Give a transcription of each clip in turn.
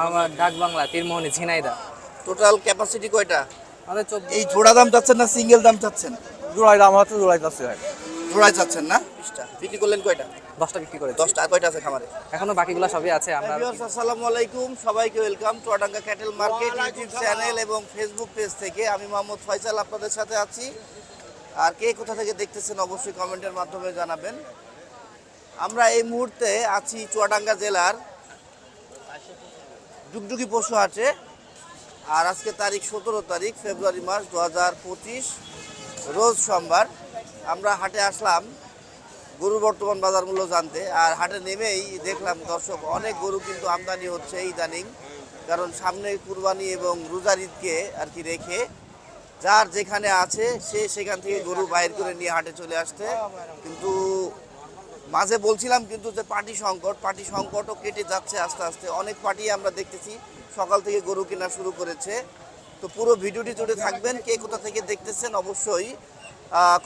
আমার Dak Bangla Tirmohoni Jhenaidah. Total capacity কয়টা? আমাদের চোদ্দ এই জোড়া দাম চাচ্ছেন না সিঙ্গেল দাম চাচ্ছেন? জোড়াই দাম হচ্ছে জোড়াই যাচ্ছে ভাই। জোড়ায় চাচ্ছেন না? বিশটা। বিক্রি করলেন কয়টা? দশটা বিক্রি করে দশটা কয়টা আছে খামারে? এখনও বাকিগুলো সবই আছে আমরা আসসালামু আলাইকুম সবাইকে welcome Chuadanga cattle market YouTube channel এবং ফেসবুক পেজ থেকে। আমি মোহাম্মদ ফয়সাল আপনাদের সাথে আছি। আর কে কোথা থেকে দেখতেছেন অবশ্যই কমেন্টের মাধ্যমে জানাবেন। আমরা এই মুহূর্তে আছি চুয়াডাঙ্গা জেলার ডুগডুগি পশু হাটে আর আজকে তারিখ সতেরো তারিখ, ফেব্রুয়ারি মাস দু হাজার পঁচিশ, রোজ সোমবার। আমরা হাটে আসলাম গরুর বর্তমান বাজার মূল্য জানতে। আর হাটে নেমেই দেখলাম, দর্শক, অনেক গরু কিন্তু আমদানি হচ্ছে ইদানিং। কারণ সামনে কুরবানি এবং রোজার ঈদকে আর কি রেখে যার যেখানে আছে, সে সেখান থেকে গরু বাইর করে নিয়ে হাটে চলে আসতে কিন্তু মাঝে বলছিলাম কিন্তু যে পার্টি সংকট পার্টি সংকটও কেটে যাচ্ছে আস্তে আস্তে। অনেক পার্টি আমরা দেখতেছি, সকাল থেকে গরু কেনা শুরু করেছে। তো পুরো ভিডিওটি জুড়ে থাকবেন, কে কোথা থেকে দেখতেছেন অবশ্যই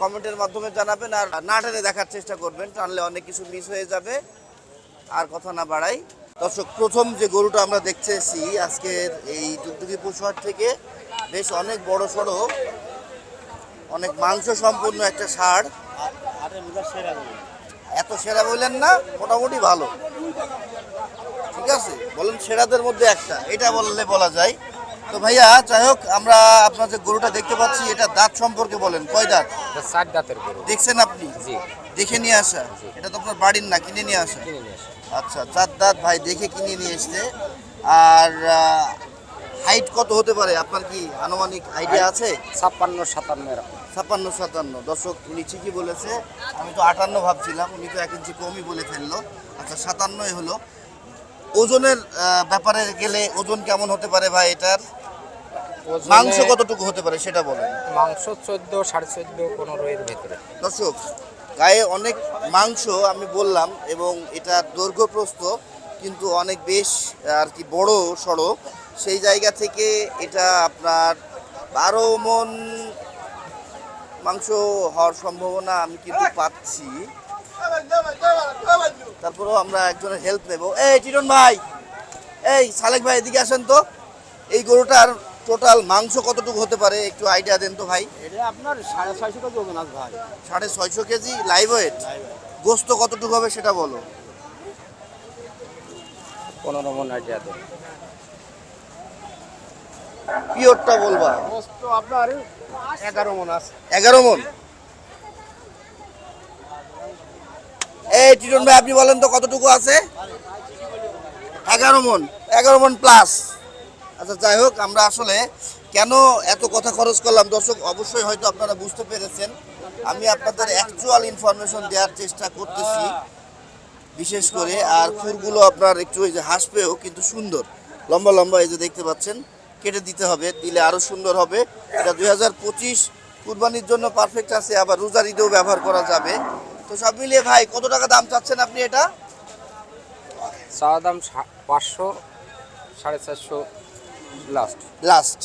কমেন্টের মাধ্যমে জানাবেন আর না টেনে দেখার চেষ্টা করবেন, টানলে অনেক কিছু মিস হয়ে যাবে। আর কথা না বাড়াই। দর্শক, প্রথম যে গরুটা আমরা দেখতেছি, আজকের এই দুগদুগি পশুহাট থেকে বেশ অনেক বড় সড়ো, অনেক মাংস সম্পূর্ণ একটা ষাড় এত সেরা বললেন না মোটামুটি ভালো। ঠিক আছে? বলেন সেরাদের মধ্যে একটা। এটা বললে বলা যায়। তো ভাইয়া যাই হোক আমরা আপনার যে গরুটা দেখতে পাচ্ছি এটা দাঁত সম্পর্কে বলেন। কয় দাঁত? ষাট দাঁতের গরু। দেখছেন আপনি? জি। দেখে নিয়ে আসা। এটা তো আপনার বাড়ির না কিনে নিয়ে আসা। আচ্ছা চার দাঁত ভাই দেখে কিনে নিয়ে এসছে। আর হাইট কত হতে পারে? আপনার কি আনুমানিক আইডিয়া আছে? ছাপ্পান্ন সাতান্ন এরকম। ছাপ্পান্ন সাতান্ন। দর্শক উনি ঠিকই বলেছে। আমি তো আটান্ন ভাবছিলাম উনি তো এক ইঞ্চি কমই বলে ফেলল। আচ্ছা সাতান্নই হলো। ওজনের ব্যাপারে গেলে ওজন কেমন হতে পারে ভাই এটার? মাংস কতটুকু হতে পারে সেটা বলেন। মাংস চোদ্দ সাড়ে চোদ্দ পনেরো এর ভেতরে। দর্শক গায়ে অনেক মাংস আমি বললাম এবং এটা দৈর্ঘ্য প্রস্থ কিন্তু অনেক বেশ আর কি বড় সড়ো সেই জায়গা থেকে এটা আপনার বারো মন মাংস হওয়ার সম্ভাবনা আমি কিন্তু পাচ্ছি। তারপরেও আমরা একজনের হেল্প নেব। এই টিটন ভাই! এই সালেক ভাই এদিকে আসেন তো। এই গরুটার টোটাল মাংস কতটুকু হতে পারে? একটু আইডিয়া দেন তো ভাই। এটা আপনার সাড়ে ছয়শো কেজি ওজন আছে ভাই। সাড়ে ছয়শো কেজি লাইভ ওয়েট গোস্ত কতটুকু হবে সেটা বলো। পনেরো মন আইডিয়া দেয় পিওরটা বলবা। আপনার এগারো মন। আছে এগারো মন এই টিটন ভাই, আপনি বলেন তো কতটুকু আছে? এগারো মন। এগারো মন প্লাস আচ্ছা যাই হোক, আমরা আসলে কেন এত কথা খরচ করলাম? দর্শক, অবশ্যই হয়তো আপনারা বুঝতে পেরেছেন। আমি আপনাদের অ্যাকচুয়াল ইনফরমেশন দেওয়ার চেষ্টা করতেছি, বিশেষ করে। আর ফুলগুলো আপনার একটু ওই যে হাসপেও কিন্তু সুন্দর। লম্বা লম্বা এই যে দেখতে পাচ্ছেন। কেটে দিতে হবে দিলে আরও সুন্দর হবে। এটা দুই হাজার পঁচিশ কুরবানির জন্য পারফেক্ট আছে আবার রোজার ঈদেও ব্যবহার করা যাবে। তো সব মিলিয়ে ভাই কত টাকা দাম চাচ্ছেন আপনি এটা? চাওয়া দাম পাঁচশো সাড়ে চারশো লাস্ট লাস্ট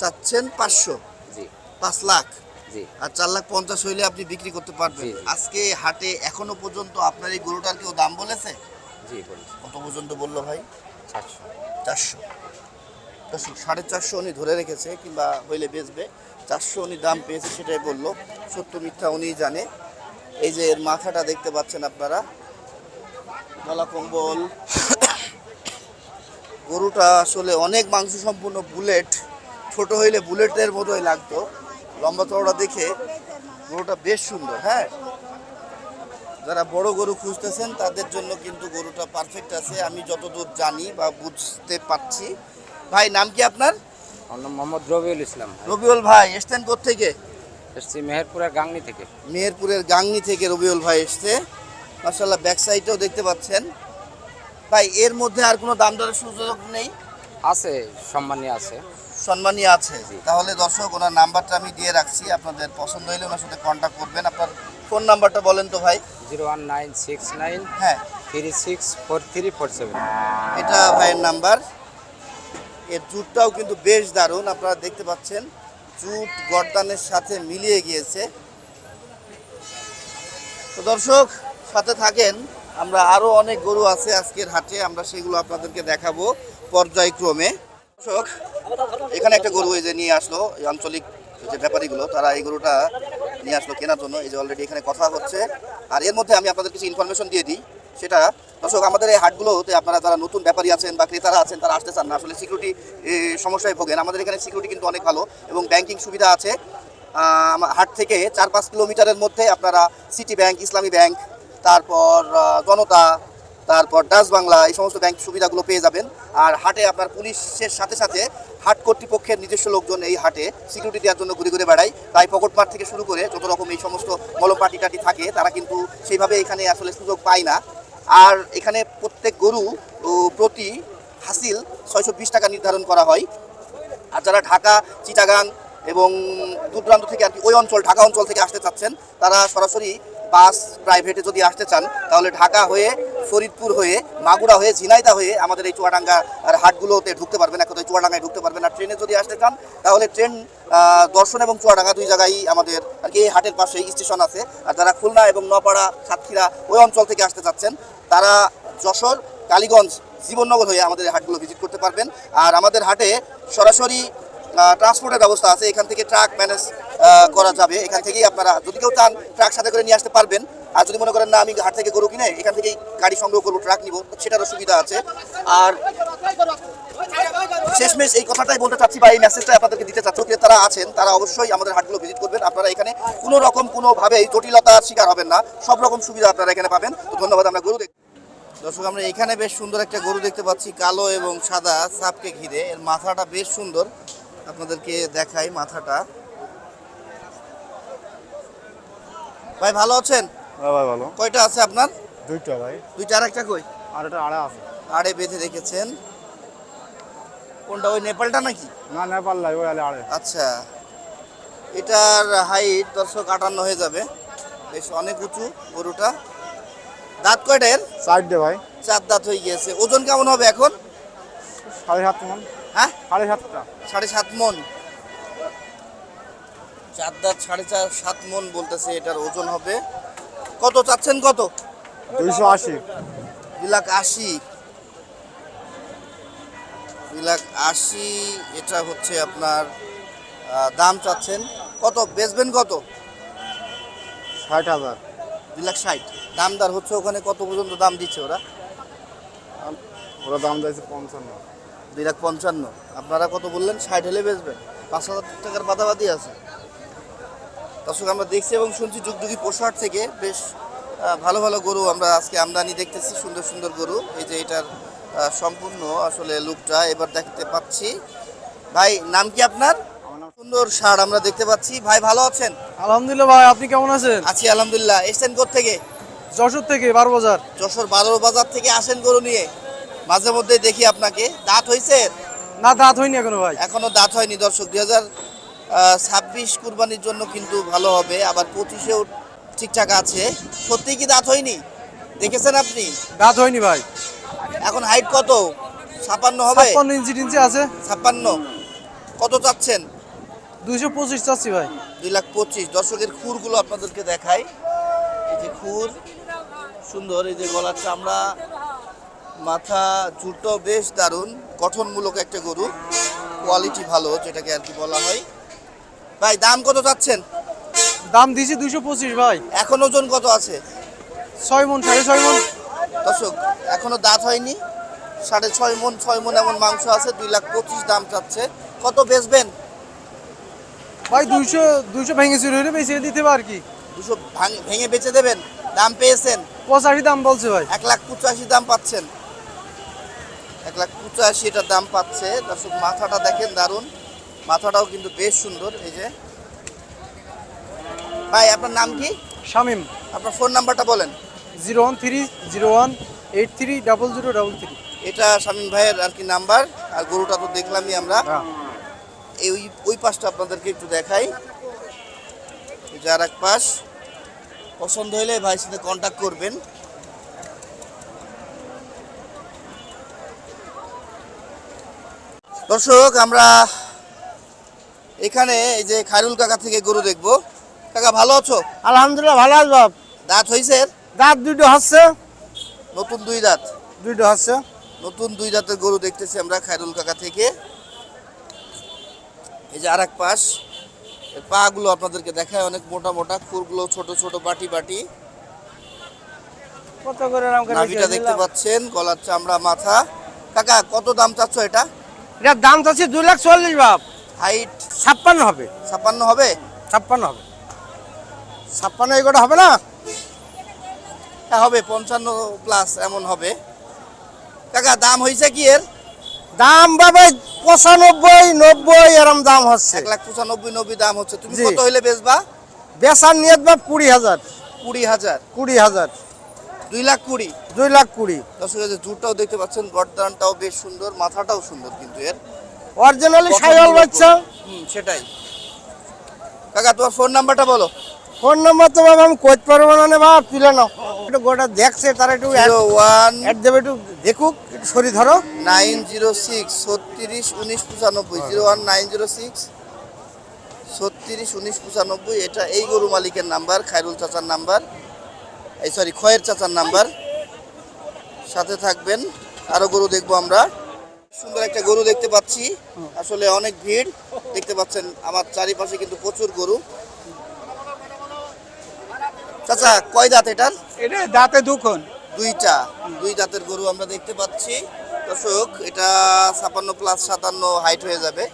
চাচ্ছেন পাঁচশো? জি। পাঁচ লাখ? জি। আর চার লাখ পঞ্চাশ হইলে আপনি বিক্রি করতে পারবেন। আজকে হাটে এখনও পর্যন্ত আপনার এই গরুটার কেউ দাম বলেছে? জি বলছি। কত পর্যন্ত বলল ভাই? চারশো। চারশো। সাড়ে চারশো উনি ধরে রেখেছে কিংবা হইলে বেচবে। চারশো উনি দাম পেয়েছে সেটাই বলল। সত্য মিথ্যা উনিই জানে। এই যে এর মাথাটা দেখতে পাচ্ছেন আপনারা। গলা কম্বল। গরুটা আসলে অনেক মাংস সম্পূর্ণ বুলেট। ছোট হইলে বুলেটের মতোই লাগতো। লম্বা চওড়া দেখে গরুটা বেশ সুন্দর হ্যাঁ? যারা বড় গরু খুঁজতেছেন, তাদের জন্য কিন্তু গরুটা পারফেক্ট আছে। আমি যতদূর জানি বা বুঝতে পারছি ভাই নাম কি আপনার? আমার নাম মোহাম্মদ রবিউল ইসলাম রবিউল ভাই এসছেন থেকে এসছি মেহেরপুরের গাংনি থেকে। মেহেরপুরের গাংনি থেকে রবিউল ভাই এসছে। মাসাল্লাহ ব্যাক সাইডেও দেখতে পাচ্ছেন। ভাই এর মধ্যে আর কোনো দাম দরের সুযোগ নেই? আছে সম্মানীয় আছে। সম্মানী আছে। তাহলে দর্শক ওনার নাম্বারটা আমি দিয়ে রাখছি। আপনাদের পছন্দ হলে ওনার সাথে কন্ট্যাক্ট করবেন। আপনার ফোন নাম্বারটা বলেন তো ভাই। Zero one nine six nine হ্যাঁ। Three six four three four seven. এটা ভাইয়ের নাম্বার। এর জুটটাও কিন্তু বেশ দারুণ, আপনারা দেখতে পাচ্ছেন। জুট গরদানের সাথে মিলিয়ে গিয়েছে। তো দর্শক, সাথে থাকেন, আমরা আরও অনেক গরু আছে আজকের হাটে, আমরা সেগুলো আপনাদেরকে দেখাবো পর্যায়ক্রমে। দর্শক, এখানে একটা গরু এই যে নিয়ে আসলো, এই আঞ্চলিক যে ব্যাপারীগুলো, তারা এই গরুটা নিয়ে আসলো কেনার জন্য। এই যে অলরেডি এখানে কথা হচ্ছে। আর এর মধ্যে আমি আপনাদের কিছু ইনফরমেশন দিয়ে দিই। সেটা দর্শক, আমাদের এই হাটগুলোতে আপনারা যারা নতুন ব্যাপারী আছেন বা ক্রেতারা আছেন, তারা আসতে চান না। আসলে সিকিউরিটি সমস্যায় ভোগেন। আমাদের এখানে সিকিউরিটি কিন্তু অনেক ভালো এবং ব্যাংকিং সুবিধা আছে। হাট থেকে চার পাঁচ কিলোমিটারের মধ্যে আপনারা সিটি ব্যাংক ইসলামী ব্যাংক তারপর জনতা, তারপর ডাচ বাংলা এই সমস্ত ব্যাংক সুবিধাগুলো পেয়ে যাবেন। আর হাটে আপনার পুলিশের সাথে সাথে হাট কর্তৃপক্ষের নিজস্ব লোকজন এই হাটে সিকিউরিটি দেওয়ার জন্য ঘুরে ঘুরে বেড়ায়। তাই পকেটমার থেকে শুরু করে যত রকম এই সমস্ত মলম পার্টি টাটি থাকে, তারা কিন্তু সেইভাবে এখানে আসলে সুযোগ পায় না। আর এখানে প্রত্যেক গরু প্রতি হাসিল ছয়শো বিশ টাকা নির্ধারণ করা হয়। আর যারা ঢাকা, চিটাগাং এবং দূর দূরান্ত থেকে আর কি ওই অঞ্চল, ঢাকা অঞ্চল থেকে আসতে চাচ্ছেন, তারা সরাসরি বাস প্রাইভেটে যদি আসতে চান, তাহলে ঢাকা হয়ে, ফরিদপুর হয়ে, মাগুরা হয়ে ঝিনাইদা হয়ে আমাদের এই চুয়াডাঙ্গা আর হাটগুলোতে ঢুকতে পারবেন, এক চুয়াডাঙ্গায় ঢুকতে পারবেন। আর ট্রেনে যদি আসতে চান, তাহলে ট্রেন দর্শন এবং চুয়াডাঙ্গা দুই জায়গায় আমাদের আর কি এই হাটের পাশেই স্টেশন আছে। আর যারা খুলনা এবং নপাড়া সাতক্ষীরা ওই অঞ্চল থেকে আসতে চাচ্ছেন, তারা যশোর, কালীগঞ্জ, জীবননগর হয়ে আমাদের হাটগুলো ভিজিট করতে পারবেন। আর আমাদের হাটে সরাসরি ট্রান্সপোর্টের ব্যবস্থা আছে। এখান থেকে ট্রাক ম্যানেজ করা যাবে। এখান থেকেই আপনারা, যদি কেউ চান ট্রাক সাথে করে নিয়ে আসতে পারবেন। আর যদি মনে করেন না, আমি হাট থেকে গরু কিনে এখান থেকেই গাড়ি সংগ্রহ করব ট্রাক নিব, সেটারও সুবিধা আছে। আর শেষমেশ এই কথাটাই বলতে চাচ্ছি বা এই মেসেজটাই আপনাদেরকে দিতে চাচ্ছি। ক্রেতারা আছেন, তারা অবশ্যই আমাদের হাটগুলো ভিজিট করবেন। আপনারা এখানে কোনো রকম, কোনোভাবেই জটিলতার শিকার হবেন না। সব রকম সুবিধা আপনারা এখানে পাবেন। তো ধন্যবাদ, আমরা গরু দেখ দর্শক, আমরা এখানে বেশ সুন্দর একটা গরু দেখতে পাচ্ছি, কালো এবং সাদা সাপকে ঘিরে। এর মাথাটা বেশ সুন্দর। আপনাদেরকে দেখাই মাথাটা। ভাই ভালো আছেন? হ্যাঁ ভাই ভালো। কয়টা আছে আপনার? দুইটা ভাই। দুইটা আর একটা কই? আর এটা আড়া আছে। আড়ে বেঁধে রেখেছেন। কোনটা ওই নেপালটা নাকি? না নেপাল লাই ওই আলে আড়ে। আচ্ছা। এটার হাইট দর্শক আটান্ন হয়ে যাবে। বেশ অনেক উঁচু গরুটা। দাঁত কয়টা এর? দে ভাই। চার দাঁত হয়ে গিয়েছে। ওজন কেমন হবে এখন? সাড়ে সাত মন। হ্যাঁ? সাড়ে সাতটা। সাড়ে সাত মন। চার দাঁত সাড়ে চার সাত মন বলতেছে এটার ওজন হবে। কত চাচ্ছেন কত? দুইশো আশি। দুই লাখ আশি। দুই লাখ আশি এটা হচ্ছে আপনার দাম চাচ্ছেন। কত? বেচবেন কত? ষাট হাজার। দুই লাখ ষাট। দামদার হচ্ছে ওখানে কত পর্যন্ত দাম দিচ্ছে ওরা? ওরা দাম দিয়েছে পঞ্চান্ন। দুই লাখ পঞ্চান্ন। আপনারা কত বললেন? ষাট হলে বেচবেন। পাঁচ হাজার টাকার বাদাবাদি আছে। দর্শক আমরা দেখছি এবং শুনছি যুগযুগি পশুহাট থেকে বেশ ভালো ভালো গরু আমরা আজকে আমদানি দেখতেছি সুন্দর সুন্দর গরু। এই যে এটার সম্পূর্ণ আসলে লুকটা এবার দেখতে পাচ্ছি। ভাই নাম কি আপনার? সুন্দর সার আমরা দেখতে পাচ্ছি। ভাই ভালো আছেন? আলহামদুলিল্লাহ ভাই আপনি কেমন আছেন? আছি আলহামদুলিল্লাহ। এসছেন থেকে যশোর থেকে বারো বাজার। যশোর বারো বাজার থেকে আসেন গরু নিয়ে। মাঝে মধ্যে দেখি আপনাকে। দাঁত হয়েছে না দাঁত হয়নি এখনও ভাই। এখনও দাঁত হয়নি দর্শক। দুই হাজার ছাব্বিশ কুরবানির জন্য কিন্তু ভালো হবে আবার পঁচিশেও ঠিকঠাক আছে। সত্যি কি দাঁত হয়নি? দেখেছেন আপনি? দাঁত হয়নি ভাই। এখন হাইট কত? ছাপান্ন হবে? ছাপ্পান্ন ইঞ্চি টিঞ্চি আছে। ছাপ্পান্ন। কত চাচ্ছেন? দুইশো পঁচিশ চাচ্ছি ভাই। দুই লাখ পঁচিশ। দর্শকের খুরগুলো আপনাদেরকে দেখাই। এই যে খুর সুন্দর এই যে গলার চামড়া মাথা জুটো বেশ দারুণ গঠনমূলক একটা গরু। কোয়ালিটি ভালো যেটাকে আর কি বলা হয়। ভাই দাম কত চাচ্ছেন? দাম দিয়েছি দুইশো পঁচিশ ভাই। এখন ওজন কত আছে? ছয় মন সাড়ে ছয় মন। দর্শক এখনও দাঁত হয়নি। সাড়ে ছয় মন ছয় মন এমন মাংস আছে দুই লাখ পঁচিশ দাম চাচ্ছে। কত বেচবেন? ভাই দুইশো দুইশো ভেঙে চুরি হলে বেশি দিতে পার কি। দুশো ভাঙ- বেচে দেবেন? দাম পেয়েছেন? পঁচাশি দাম বলছে ভাই। এক লাখ পঁচাশি দাম পাচ্ছেন। এক লাখ পঁচাশি এটার দাম পাচ্ছে। দর্শক মাথাটা দেখেন দারুণ। মাথাটাও কিন্তু বেশ সুন্দর এই যে। ভাই আপনার নাম কি? শামিম। আপনার ফোন নাম্বারটা বলেন। Zero one three zero one eight three double zero double three. এটা শামীম ভাইয়ের আর কি নাম্বার আর গরুটা তো দেখলামই আমরা। হ্যাঁ। এই ওই ওই পাশটা আপনাদেরকে একটু দেখাই। এই যে এক পাশ। পছন্দ হলে ভাইয়ের সাথে কন্ট্যাক্ট করবেন। দর্শক আমরা এখানে এই যে খায়রুল কাকা থেকে গরু দেখব। কাকা ভালো আছো? আলহামদুলিল্লাহ ভালো আছি বাপ। দাঁত হয়েছে এর? দাঁত দুটো হচ্ছে। নতুন দুই দাঁত? দুটো হচ্ছে। নতুন দুই জাতের গরু দেখতেছি আমরা খায়রুল কাকা থেকে। এই যে আর এক পাশ এর পাগুলো আপনাদেরকে দেখায় অনেক মোটা মোটা খুরগুলো ছোট ছোট বাটি বাটি। কত করে নাম করে নাভিটা দেখতে পাচ্ছেন গলার চামড়া মাথা। কাকা কত দাম চাচ্ছ এটা? এটার দাম চাচ্ছি দুই লাখ চল্লিশ বাপ। হাইট ছাপ্পান্ন হবে। ছাপ্পান্ন হবে? ছাপ্পান্ন হবে। ছাপ্পান্ন এগুলো হবে না? হ্যাঁ হবে পঞ্চান্ন প্লাস এমন হবে। কাকা দাম হয়েছে কি এর? দাম বাবা পঁচানব্বই নব্বই এরম দাম হচ্ছে। এক লাখ পঁচানব্বই নব্বই দাম হচ্ছে। তুমি। কত হইলে বেচবা? বেচার নিয়ত বাপ কুড়ি হাজার। কুড়ি হাজার। কুড়ি হাজার। দুই লাখ কুড়ি? দুই লাখ কুড়ি। দর্শক জুটটাও দেখতে পাচ্ছেন গরদানটাও বেশ সুন্দর মাথাটাও সুন্দর কিন্তু এর। অরিজিনালি সাইওয়াল বাচ্চা। হুম সেটাই। কাকা তোমার ফোন নাম্বারটা বলো। ফোন নম্বর তো বাবা আমি করতে পারব না বাপ তুলে নাও। একটু গোটা দেখছে তারা একটু ওয়ান অ্যাড দেবে একটু দেখুক একটু শরীর ধরো। নাইন জিরো সিক্স ছত্রিশ উনিশ পঁচানব্বই। Zero one nine zero six ছত্রিশ উনিশ পঁচানব্বই। এটা এই গরু মালিকের নাম্বার খায়রুল চাচার নাম্বার। এই সরি খয়ের চাচার নাম্বার। সাথে থাকবেন। আরও গরু দেখব আমরা। সুন্দর একটা গরু দেখতে পাচ্ছি। আসলে অনেক ভিড়। দেখতে পাচ্ছেন আমার চারিপাশে কিন্তু প্রচুর গরু। চাচা কয় দাঁত এটার? এটা দাঁতে দুখন। দুইটা। দুই জাতের গরু আমরা দেখতে পাচ্ছি। দর্শক এটা ছাপান্ন প্লাস সাতান্ন হাইট হয়ে যাবে।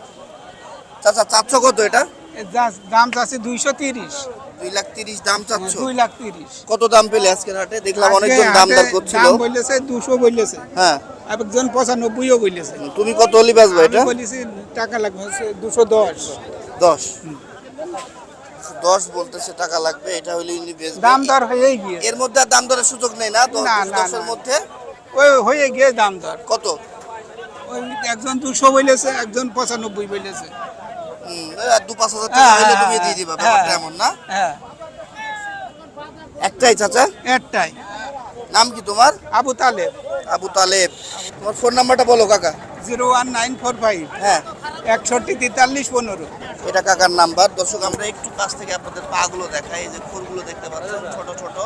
চাচা চাচ্ছ কত এটা? দাম চাচ্ছে দুইশো তিরিশ। দুই লাখ তিরিশ দাম চাচ্ছ? দুই লাখ তিরিশ। কত দাম পেলে আজকের হাটে? দেখলাম অনেকজন দাম দর করছিল। দাম বললেছে দুশো বললেছে। হ্যাঁ। একজন পঁচানব্বইও বললেছে তুমি কত হলি বাজবে এটা? বলেছি টাকা লাগবে দুশো দশ। দশ? দশ বলতেছে টাকা লাগবে এটা হলে ইনি বেচবে দাম দর হয়ে গিয়ে এর মধ্যে দাম দরের সুযোগ নেই না দশ না, না, দশের মধ্যে? ওই হয়ে গিয়ে দাম দর। কত? ওই একজন দুশো বলেছে একজন পঁচানব্বই বলেছে। দু পাঁচ হাজার টাকা হলে তুমি দিয়ে দিবা ব্যাপারটা এমন না? হ্যাঁ। একটাই চাচা? একটাই। নাম কি তোমার? আবু তালেব। আবু তালেব। তোমার ফোন নাম্বারটা বলো কাকা। Zero one nine four five. হ্যাঁ। একষট্টি তেতাল্লিশ পনেরো। এটা কাকার নাম্বার দর্শক আমরা একটু কাছ থেকে আপনাদের পাগুলো দেখাই। এই যে খোরগুলো দেখতে পাচ্ছেন ছোট ছোট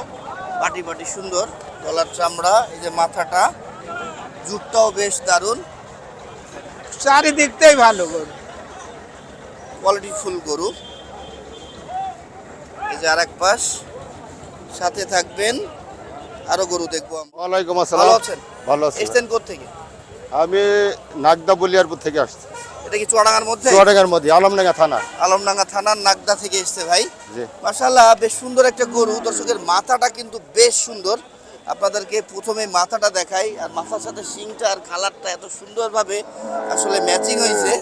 বাটি বাটি সুন্দর। গলার চামড়া এই যে মাথাটা। জুটটাও বেশ দারুণ। চারিদিকটাই ভালো গরু। কোয়ালিটি ফুল গরু। এই যে আর এক পাশ। সাথে থাকবেন। আরও গরু দেখব ওয়ালাইকুম ভালো আসসালাম আছেন? ভালো আছি এসছেন থেকে? আমি নাগদা বলিয়ারপুর থেকে আসছি। এটা কি চুয়াডাঙ্গার মধ্যে? চুয়াডাঙ্গার মধ্যে আলমডাঙ্গা থানা। আলমডাঙ্গা থানার নাগদা থেকে এসছে ভাই। জি। মাশাল্লাহ বেশ সুন্দর একটা গরু। দর্শকের মাথাটা কিন্তু বেশ সুন্দর। আপনাদেরকে প্রথমে মাথাটা দেখাই আর মাথার সাথে শিংটা আর কালারটা এত সুন্দরভাবে আসলে ম্যাচিং হয়েছে।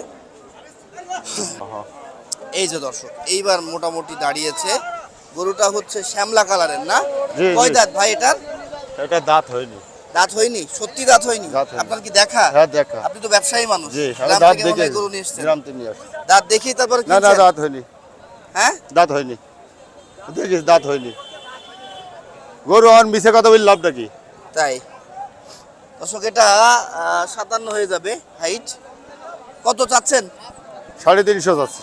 এই যে দর্শক এইবার মোটামুটি দাঁড়িয়েছে। গরুটা হচ্ছে শ্যামলা কালারের না। কয় দাঁত ভাই এটার? এটা দাঁত হয়নি। দাঁত হয়নি? সত্যি দাঁত হয়নি? আপনার কি দেখা? হ্যাঁ দেখা। আপনি তো ব্যবসায়ী মানুষ। জি দাঁত দেখে গরু নিয়ে এসছেন। গ্রাম থেকে নিয়ে দাঁত দেখি তারপর না না দাঁত হয়নি। হ্যাঁ? দাঁত হয়নি। দেখিস দাঁত হয়নি। গরু আর মিশে কথা বলি লাভটা কি? তাই। দর্শক এটা সাতান্ন হয়ে যাবে হাইট কত চাচ্ছেন? সাড়ে তিনশো কত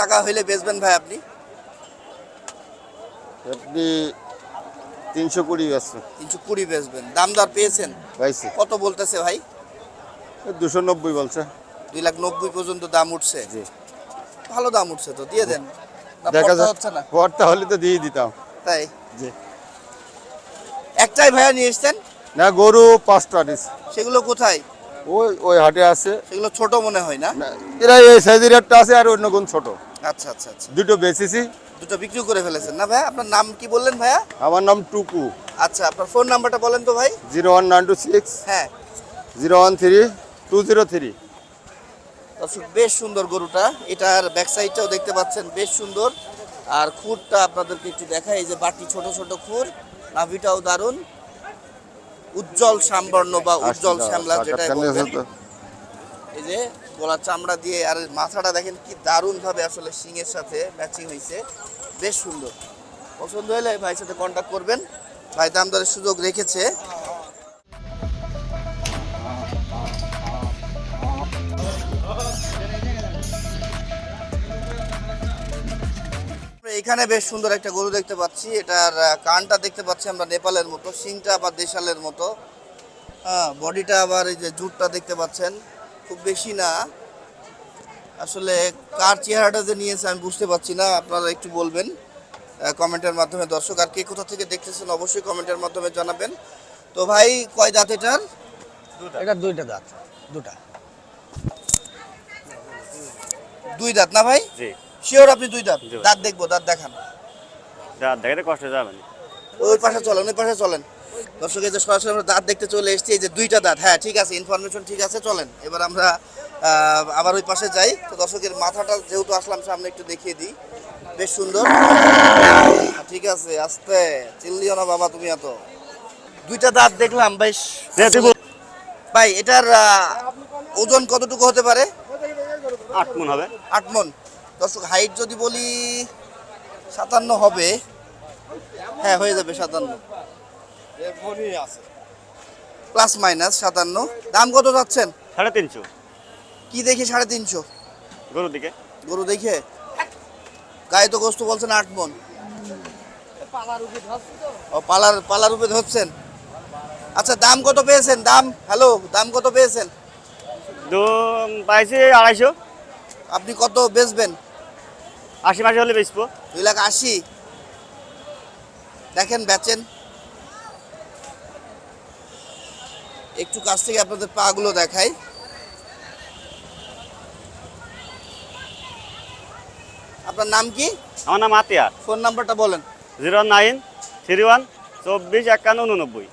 টাকা হইলে বেচবেন ভাই আপনি? আপনি তিনশো কুড়ি আছে তিনশো কুড়ি বেচবেন। দাম দর পেয়েছেন? পাইছি। কত বলতেছে ভাই? দুশো নব্বই বলছে। দুই লাখ নব্বই পর্যন্ত দাম উঠছে। জি। ভালো দাম উঠছে তো দিয়ে দেন। দেখা পড়তে হচ্ছে না। পরটা হলে তো দিয়ে দিতাম। তাই? জি। একটাই ভাইয়া নিয়ে এসছেন? না গরু পাঁচটা নিস সেগুলো কোথায়? ওই ওই হাটে আছে। সেগুলো ছোট মনে হয় না? না, এরা এই সাইজের একটা আছে আর অন্য কোন ছোট। আচ্ছা আচ্ছা আচ্ছা। দুটো বেচেছি। দুটো বিক্রি করে ফেলেছেন। না ভাইয়া আপনার নাম কি বললেন ভাইয়া? আমার নাম টুকু। আচ্ছা আপনার ফোন নাম্বারটা বলেন তো ভাই। Zero one nine two six. হ্যাঁ। Zero one three two zero three. দর্শক বেশ সুন্দর গরুটা। এটার ব্যাক সাইডটাও দেখতে পাচ্ছেন বেশ সুন্দর। আর খুরটা আপনাদেরকে একটু দেখাই এই যে বাটি ছোট ছোট খুর। নাভিটাও দারুণ। উজ্জ্বল শ্যামবর্ণ বা উজ্জ্বল শ্যামলা যেটা এই যে গলার চামড়া দিয়ে, আর মাথাটা দেখেন কি দারুণ ভাবে আসলে শিংয়ের সাথে ম্যাচিং হয়েছে। বেশ সুন্দর। পছন্দ হলে ভাইয়ের সাথে কন্ট্যাক্ট করবেন। ভাই দাম দরের সুযোগ রেখেছে। এখানে বেশ সুন্দর একটা গরু দেখতে পাচ্ছি। এটার কানটা দেখতে পাচ্ছি আমরা নেপালের মতো, শিংটা আবার দেশালের মতো। হ্যাঁ বডিটা আবার এই যে জুটটা দেখতে পাচ্ছেন। খুব বেশি না। আসলে কার চেহারাটা যে নিয়েছে আমি বুঝতে পারছি না আপনারা একটু বলবেন কমেন্টের মাধ্যমে। দর্শক আর কে কোথা থেকে দেখতেছেন অবশ্যই কমেন্টের মাধ্যমে জানাবেন। তো ভাই কয় দাঁত এটার? এটা দুইটা দাঁত দুটা। দুই দাঁত না ভাই? জি। শিওর আপনি দুই দাঁত? দাঁত দেখব দাঁত দেখান। দাঁত দেখাতে কষ্ট যাবে না ওই পাশে চলেন ওই পাশে চলেন। দর্শক এই যে সরাসরি আমরা দাঁত দেখতে চলে এসেছি এই যে দুইটা দাঁত। হ্যাঁ ঠিক আছে ইনফরমেশন ঠিক আছে চলেন। এবার আমরা আবার ওই পাশে যাই। তো দর্শকের মাথাটা যেহেতু আসলাম সামনে একটু দেখিয়ে দিই। বেশ সুন্দর। হ্যাঁ, ঠিক আছে আস্তে। চিল্লিও না বাবা তুমি এত। দুইটা দাঁত দেখলাম বেশ যে তুই বল- ভাই এটার ওজন কতটুকু হতে পারে? আট মন হবে। আট মন। দর্শক হাইট যদি বলি সাতান্ন হবে। হ্যাঁ হয়ে যাবে সাতান্ন। প্লাস মাইনাস সাতান্ন। দাম কত যাচ্ছেন সাড়ে তিনশো। কি দেখি সাড়ে তিনশো? গরুর দিকে। গরু দেখে? গায়ে তো গোস্ত বলছেন আট মন। ও পালার পালার রূপে ধরছেন? আচ্ছা দাম কত পেয়েছেন? দাম হ্যালো দাম কত পেয়েছেন? পাইছি আড়াইশো। আপনি কত বেচবেন? আশি মাসে হলে বেচবো। দুই লাখ আশি। দেখেন বেচেন। একটু কাছ থেকে আপনাদের পাগুলো দেখাই। আপনার নাম কি? আমার নাম আতিয়ার ফোন নাম্বারটা বলেন। জিরো নাইন থ্রি ওয়ান চব্বিশ একান্ন উননব্বই।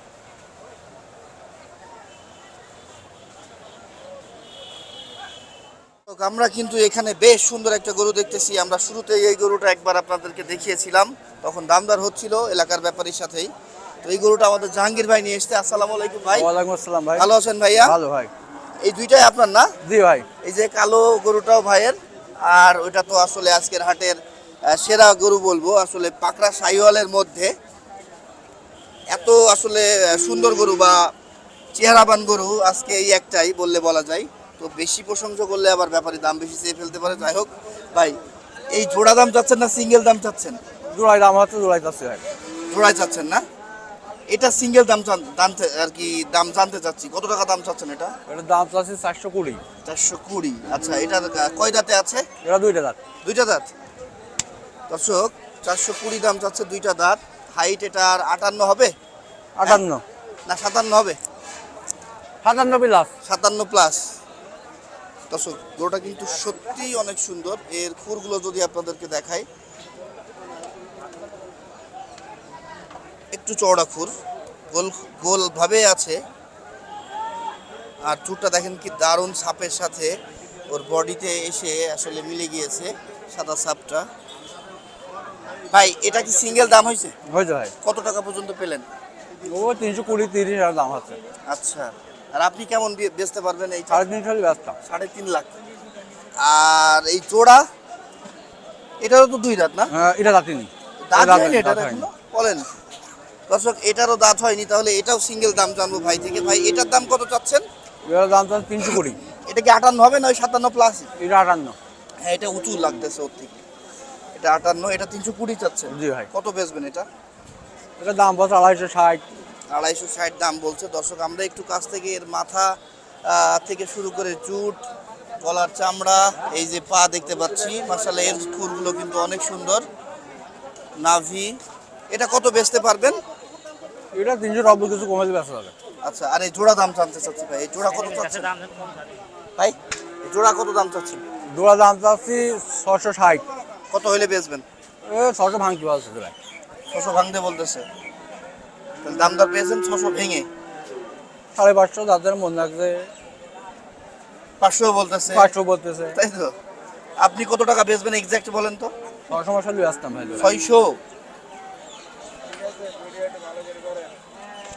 তো আমরা কিন্তু এখানে বেশ সুন্দর একটা গরু দেখতেছি। আমরা শুরুতে এই গরুটা একবার আপনাদেরকে দেখিয়েছিলাম। তখন দামদার হচ্ছিল এলাকার ব্যাপারীর সাথেই। তো এই গরুটা আমাদের জাহাঙ্গীর ভাই নিয়ে এসছে। আসসালামু আলাইকুম ভাই। ওয়ালাইকুম আসসালাম ভাই। ভালো আছেন ভাইয়া? ভালো ভাই। এই দুইটাই আপনার না? জি ভাই। এই যে কালো গরুটাও ভাইয়ের আর ওইটা তো আসলে আজকের হাটের সেরা গরু বলব। আসলে পাকড়া সাইওয়ালের মধ্যে এত আসলে সুন্দর গরু বা চেহারাবান গরু আজকে এই একটাই বললে বলা যায়। তো বেশি প্রশংসা করলে আবার ব্যাপারে দাম বেশি চেয়ে ফেলতে পারে। যাই হোক ভাই এই জোড়া দাম চাচ্ছেন না সিঙ্গেল দাম চাচ্ছেন? জোড়াই দাম হচ্ছে জোড়াই চাচ্ছি ভাই। জোড়ায় চাচ্ছেন না? এটা সিঙ্গেল দাম জানতে আর কি দাম জানতে চাচ্ছি। কত টাকা দাম চাচ্ছেন এটা? এটার দাম চাচ্ছি চারশো কুড়ি। চারশো কুড়ি। আচ্ছা এটা কয় দাঁতে আছে? এটা দুইটা দাঁত। দুইটা দাঁত? দর্শক চারশো কুড়ি দাম চাচ্ছে দুইটা দাঁত। হাইট এটা আর আটান্ন হবে? আটান্ন। না সাতান্ন হবে? সাতান্ন প্লাস সাতান্ন প্লাস দর্শক গরুটা কিন্তু সত্যিই অনেক সুন্দর। এর খুরগুলো যদি আপনাদেরকে দেখাই একটু চওড়া খুর গোল গোল ভাবে আছে। আর চুরটা দেখেন কি দারুণ সাপের সাথে ওর বডিতে এসে আসলে মিলে গিয়েছে সাদা সাপটা। ভাই এটা কি সিঙ্গেল দাম হয়েছে? হয়েছে ভাই। কত টাকা পর্যন্ত পেলেন? ও তিনশো কুড়ি তিরিশ হাজার দাম আছে। আচ্ছা। আর আপনি কেমন বেচতে পারবেন এইটা? সাড়ে তিনশো হলে সাড়ে তিন লাখ। আর এই জোড়া এটারও তো দুই দাঁত না? হ্যাঁ, এটা হয়নি। এখনও? বলেন। দর্শক এটারও দাঁত হয়নি তাহলে এটাও সিঙ্গেল দাম জানব ভাই থেকে। ভাই এটার দাম কত চাচ্ছেন? এটার দাম চাচ্ছে তিনশো কুড়ি। এটা কি আটান্ন হবে না ওই সাতান্ন প্লাস এটা আটান্ন। হ্যাঁ এটা উঁচু লাগতেছে ওর থেকে। এটা আটান্ন এটা তিনশো কুড়ি চাচ্ছেন? জি ভাই। কত বেচবেন এটা? এটার দাম বলছে আড়াইশো ষাট। আড়াইশো ষাট দাম বলছে। দর্শক আমরা একটু কাছ থেকে এর মাথা থেকে শুরু করে চুট গলার চামড়া এই যে পা দেখতে পাচ্ছি। মাসালে এর খুরগুলো কিন্তু অনেক সুন্দর। নাভি এটা কত বেচতে পারবেন? এটা তিনশো নব্বই কিছু কমে হবে আচ্ছা আর এই জোড়া দাম জানতে চাচ্ছি ভাই এই জোড়া কত চাচ্ছেন? ভাই এই জোড়া কত দাম চাচ্ছেন? জোড়া দাম চাচ্ছি ছশো ষাট। কত হইলে বেচবেন? ছশো ভাঙতে পারছে ভাই। ছশো ভাঙতে বলতেছে। তাহলে দাম দর পেয়েছেন ছশো ভেঙে। সাড়ে পাঁচশো যাদের মন লাগছে। পাঁচশো বলতেছে। পাঁচশো বলতেছে। তাই তো? আপনি কত টাকা বেচবেন এক্সাক্ট বলেন তো? ছশো মাস আসতাম ভাই ছয়শো?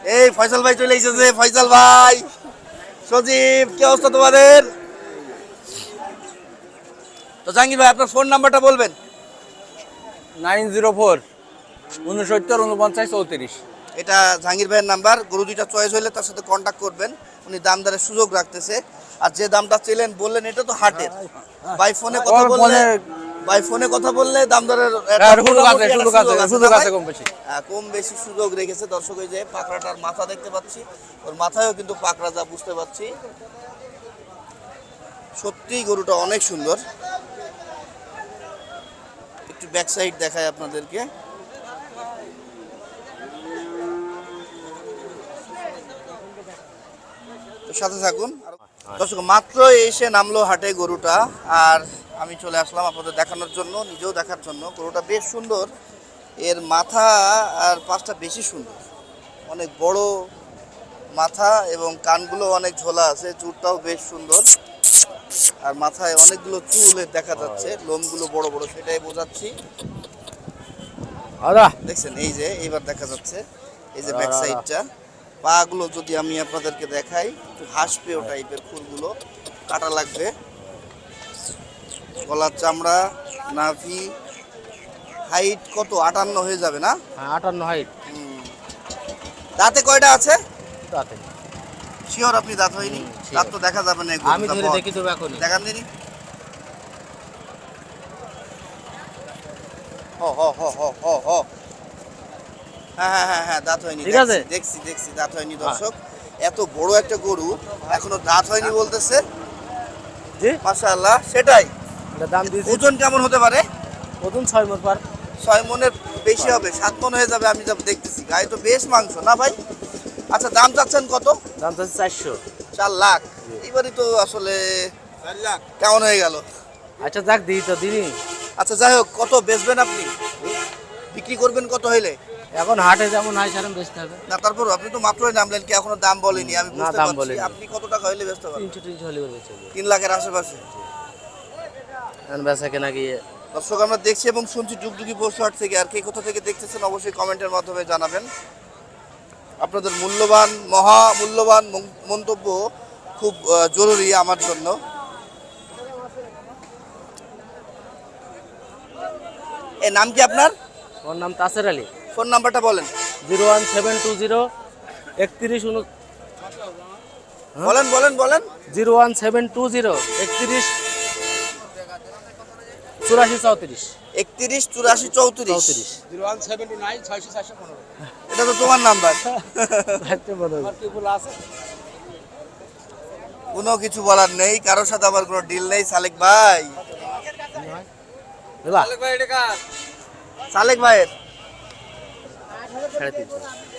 এই ফয়সাল ভাই চলে এসেছে ফয়সাল ভাই। সজীব কি অবস্থা তোমাদের? তো জাহাঙ্গীর ভাই আপনার ফোন নাম্বারটা বলবেন? নাইন জিরো ফোর উনসত্তর উনপঞ্চাশ চৌত্রিশ। এটা জাহাঙ্গীর ভাইয়ের নাম্বার গরু দুইটা চয়েস হলে তার সাথে কন্ট্যাক্ট করবেন। উনি দাম দরের সুযোগ রাখতেছে। আর যে দামটা চেলেন বললেন এটা তো হাটের। বাই ফোনে কথা বললে ভাই ফোনে কথা বললে দাম দরের হ্যাঁ, সুযোগ আছে? কম বেশি। কম বেশি সুযোগ রেখেছে দর্শক এই যে পাকড়াটার মাথা দেখতে পাচ্ছি। ওর মাথায়ও কিন্তু পাকড়া যা বুঝতে পারছি। সত্যি গরুটা অনেক সুন্দর। একটু ব্যাক সাইড দেখায় আপনাদেরকে। সাথে থাকুন। দর্শক মাত্র এসে নামলো হাটে গরুটা। আর আমি চলে আসলাম আপনাদের দেখানোর জন্য নিজেও দেখার জন্য। গরুটা বেশ সুন্দর। এর মাথা আর পাঁচটা বেশি সুন্দর। অনেক বড় মাথা এবং কানগুলো অনেক ঝোলা আছে চুরটাও বেশ সুন্দর। আর মাথায় অনেকগুলো চুল দেখা যাচ্ছে লোমগুলো বড় বড় সেটাই বোঝাচ্ছি। দেখছেন এই যে এইবার দেখা যাচ্ছে। এই যে ব্যাক সাইডটা পাগুলো যদি আমি আপনাদেরকে দেখাই একটু হাসপেও টাইপের ফুলগুলো কাটা লাগবে। গলার চামড়া নাভি হাইট কত? আটান্ন হয়ে যাবে না? হ্যাঁ আটান্ন হাইট। দাঁতে কয়টা আছে? তাতে শিওর আপনি দাঁত হয়নি? দাঁত তো দেখা যাবে না আমি ধরে দেখি তো এখনই। দেখান দিনি হ হ হ হ হ হ। হ্যাঁ হ্যাঁ হ্যাঁ হ্যাঁ দাঁত হয়নি। ঠিক আছে? দেখছি, দেখছি দেখছি দাঁত হয়নি দর্শক। এত বড় একটা গরু এখনও দাঁত হয়নি বলতেছে। জি। মাশাআল্লাহ সেটাই। এটা দাম দিয়েছি। ওজন কেমন হতে পারে? প্রথম ছয় মোট পার। ছয় মনের বেশি হবে সাত মন হয়ে যাবে আমি যা দেখতেছি। গায়ে তো বেশ মাংস না ভাই? আচ্ছা দাম চাচ্ছেন কত? দাম তো চারশো। চার লাখ। এইবারই তো আসলে কেমন হয়ে গেল? আচ্ছা যাক দিই তো দিনই আচ্ছা যাই হোক কত বেচবেন আপনি? বিক্রি করবেন কত হইলে? এখন হাটে যেমন হয় সেরকম বেচতে হবে। না তারপর আপনি তো মাত্রই নামলেন কি এখনও দাম বলেনি? আমি বুঝতে দাম পারছি। বলেনি। আপনি কত টাকা হইলে বেচতে পারবেন? তিনশো তিনশো হলে করে বেচে তিন লাখের আশেপাশে? বেচা কেনা গিয়ে দর্শক আমরা দেখছি এবং শুনছি যুগযুগি পশুহাট থেকে। আর কে কোথা থেকে দেখতেছেন অবশ্যই কমেন্টের মাধ্যমে জানাবেন। আপনাদের মূল্যবান মহা মূল্যবান মন্তব্য খুব জরুরি আমার জন্য। এ নাম কি আপনার? ওর নাম তাসের আলী। ফোন নাম্বারটা বলেন। Zero one seven two zero একত্রিশ উন বলেন বলেন বলেন। Zero one seven two zero একত্রিশ চুরাশি চৌত্রিশ। একত্রিশ চুরাশি চৌত্রিশ। চৌত্রিশ। Zero one seven two nine ছয়শো চারশো পনেরো এটা তো তোমার নাম্বার। আছে কোনো কিছু বলার নেই কারোর সাথে আমার কোনো ডিল নেই সালেক ভাই। সালেক ভাইয়ের।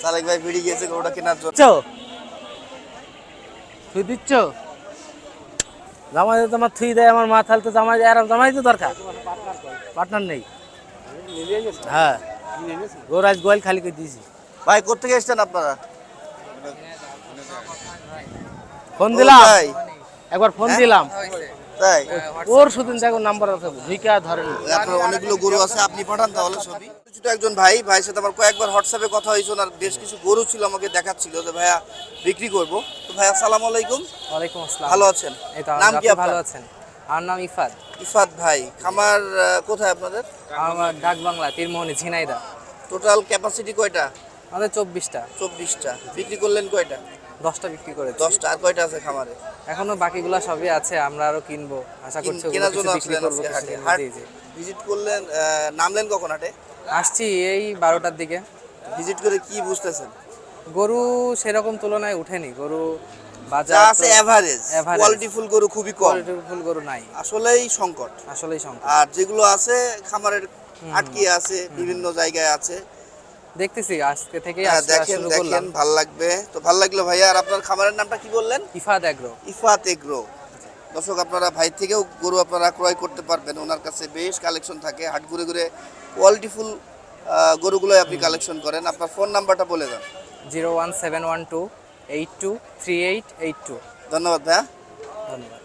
সালেক ভাই ভিড়ি গিয়েছে ওটা কেনার জন্য। তুই দিচ্ছ? জামাই তো তোমার থুই দেয় আমার মা তাহলে তো জামাই আরাম জামাই তো দরকার। পার্টনার নেই। হ্যাঁ। ওর আজ গোয়াল খালি করে দিয়েছি। ভাই কোথেকে এসছেন আপনারা? ফোন দিলাম। একবার ফোন হ্যাঁ? দিলাম তাই? ওর শুধু দেখো নাম্বার আছে ঝুঁকা ধরেন। আপনার অনেকগুলো গরু আছে আপনি পাঠান তাহলে ছবি। ছোট একজন ভাই ভাইয়ের সাথে আমার কয়েকবার হোয়াটসঅ্যাপে কথা হয়েছে ওনার বেশ কিছু গরু ছিল আমাকে দেখাচ্ছিল যে ভাইয়া বিক্রি করব। তো ভাই আসসালামু আলাইকুম। ওয়ালাইকুম আসসালাম। ভালো আছেন? নাম কি ভালো আছেন। আমার নাম ইফাদ ইফাত ভাই খামার কোথায় আপনাদের? আমার ডাক বাংলা তীরমোহনী ঝিনাইদা। টোটাল ক্যাপাসিটি কয়টা? আমাদের চব্বিশটা। চব্বিশটা। বিক্রি করলেন কয়টা? দশটা বিক্রি করেছি। দশটা আর কয়টা আছে খামারে? এখনও বাকিগুলো সবই আছে আমরা আরও কিনবো। আশা করছি কেনার জন্য আসলেন আজকে হাটে। হাট ভিজিট করলেন নামলেন কখন হাটে? আসছি এই বারোটার দিকে। ভিজিট করে কি বুঝতেছেন? গরু সেরকম তুলনায় উঠেনি। গরু বাজার আছে এভারেজ average। কোয়ালিটি ফুল গরু খুবই কম। ফুল গরু নাই। আসলেই সংকট। আসলেই সংকট। আর যেগুলো আছে খামারের আটকে আছে বিভিন্ন জায়গায় আছে দেখতেছি আজকে থেকে হ্যাঁ, দেখেন দেখেন ভালো লাগবে। তো ভালো লাগল ভাইয়া আর আপনার খামারের নামটা কি বললেন? ইফাদ এগ্রো। ইফাত এগ্রো। দর্শক আপনারা ভাই থেকেও গরু আপনারা ক্রয় করতে পারবেন। ওনার কাছে বেশ কালেকশন থাকে। হাট ঘুরে ঘুরে কোয়ালিটিফুল গরুগুলোই আপনি কালেকশন করেন। আপনার ফোন নাম্বারটা বলে দেন। Zero one seven one two eight two three eight eight two. ধন্যবাদ ভাইয়া। ধন্যবাদ।